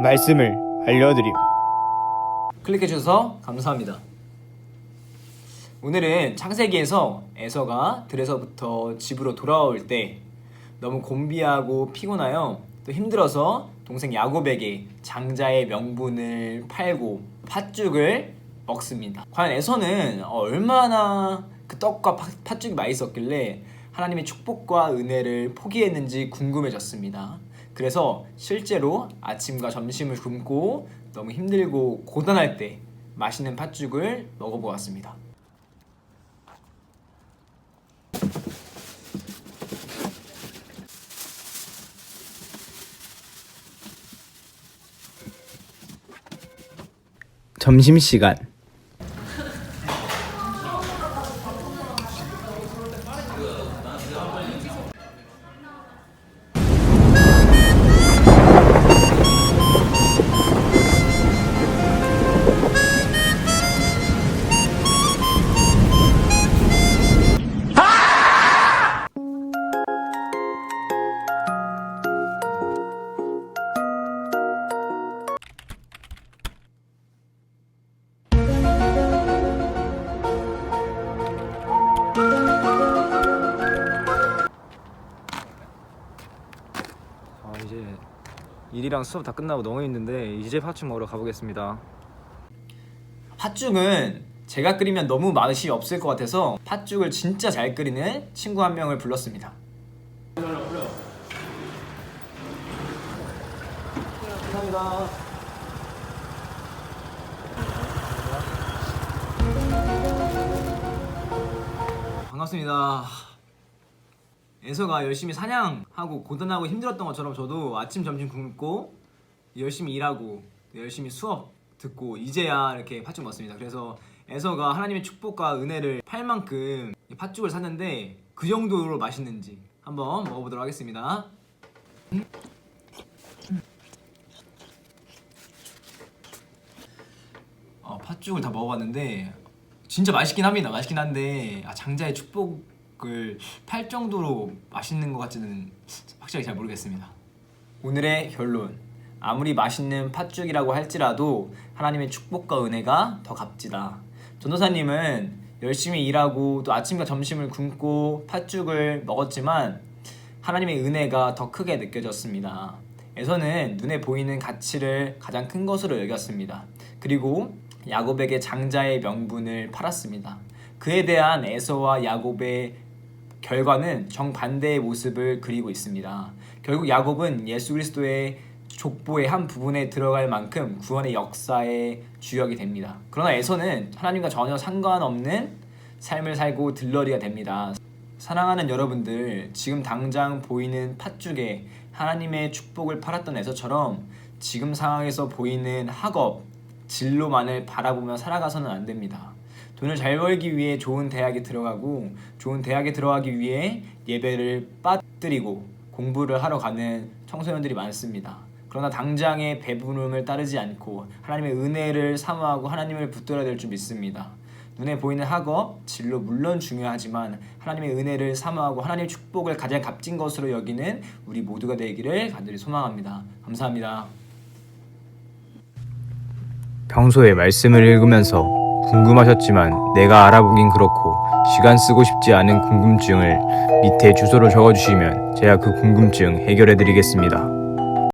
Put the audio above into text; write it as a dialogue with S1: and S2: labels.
S1: 말씀을 알려드림.
S2: 클릭해주셔서 감사합니다. 오늘은 창세기에서 에서가 들에서부터 집으로 돌아올 때 너무 곤비하고 피곤하여 또 힘들어서 동생 야곱에게 장자의 명분을 팔고 팥죽을 먹습니다. 과연 에서는 얼마나 그 떡과 팥- 팥죽이 맛있었길래 하나님의 축복과 은혜를 포기했는지 궁금해졌습니다. 그래서 실제로 아침과 점심을 굶고 너무 힘들고 고단할 때 맛있는 팥죽을 먹어보았습니다.
S1: 점심시간.
S2: 일이랑 수업 다 끝나고 너무 힘든데 이제 팥죽 먹으러 가보겠습니다. 팥죽은 제가 끓이면 너무 맛이 없을 것 같아서 팥죽을 진짜 잘 끓이는 친구 한 명을 불렀습니다. 감사합니다. 반갑습니다. 에서가 열심히 사냥하고 고단하고 힘들었던 것처럼 저도 아침 점심 굶고 열심히 일하고 열심히 수업 듣고 이제야 이렇게 팥죽 먹습니다. 그래서 에서가 하나님의 축복과 은혜를 팔 만큼 이 팥죽을 샀는데 그 정도로 맛있는지 한번 먹어보도록 하겠습니다. 어, 팥죽을 다 먹어봤는데 진짜 맛있긴 합니다. 맛있긴 한데 아, 장자의 축복 을 팔 정도로 맛있는 것 같지는 확실하게 잘 모르겠습니다. 오늘의 결론. 아무리 맛있는 팥죽이라고 할지라도 하나님의 축복과 은혜가 더 값지다. 전도사님은 열심히 일하고 또 아침과 점심을 굶고 팥죽을 먹었지만 하나님의 은혜가 더 크게 느껴졌습니다. 에서는 눈에 보이는 가치를 가장 큰 것으로 여겼습니다. 그리고 야곱에게 장자의 명분을 팔았습니다. 그에 대한 에서와 야곱의 결과는 정반대의 모습을 그리고 있습니다. 결국 야곱은 예수 그리스도의 족보의 한 부분에 들어갈 만큼 구원의 역사의 주역이 됩니다. 그러나 에서는 하나님과 전혀 상관없는 삶을 살고 들러리가 됩니다. 사랑하는 여러분들, 지금 당장 보이는 팥죽에 하나님의 축복을 팔았던 에서처럼 지금 상황에서 보이는 학업, 진로만을 바라보며 살아가서는 안 됩니다. 돈을 잘 벌기 위해 좋은 대학에 들어가고 좋은 대학에 들어가기 위해 예배를 빠뜨리고 공부를 하러 가는 청소년들이 많습니다. 그러나 당장의 배부름을 따르지 않고 하나님의 은혜를 사모하고 하나님을 붙들어야 될 줄 믿습니다. 눈에 보이는 학업, 진로 물론 중요하지만 하나님의 은혜를 사모하고 하나님의 축복을 가장 값진 것으로 여기는 우리 모두가 되기를 간절히 소망합니다. 감사합니다.
S1: 평소에 말씀을 읽으면서 궁금하셨지만 내가 알아보긴 그렇고 시간 쓰고 싶지 않은 궁금증을 밑에 주소로 적어주시면 제가 그 궁금증 해결해 드리겠습니다.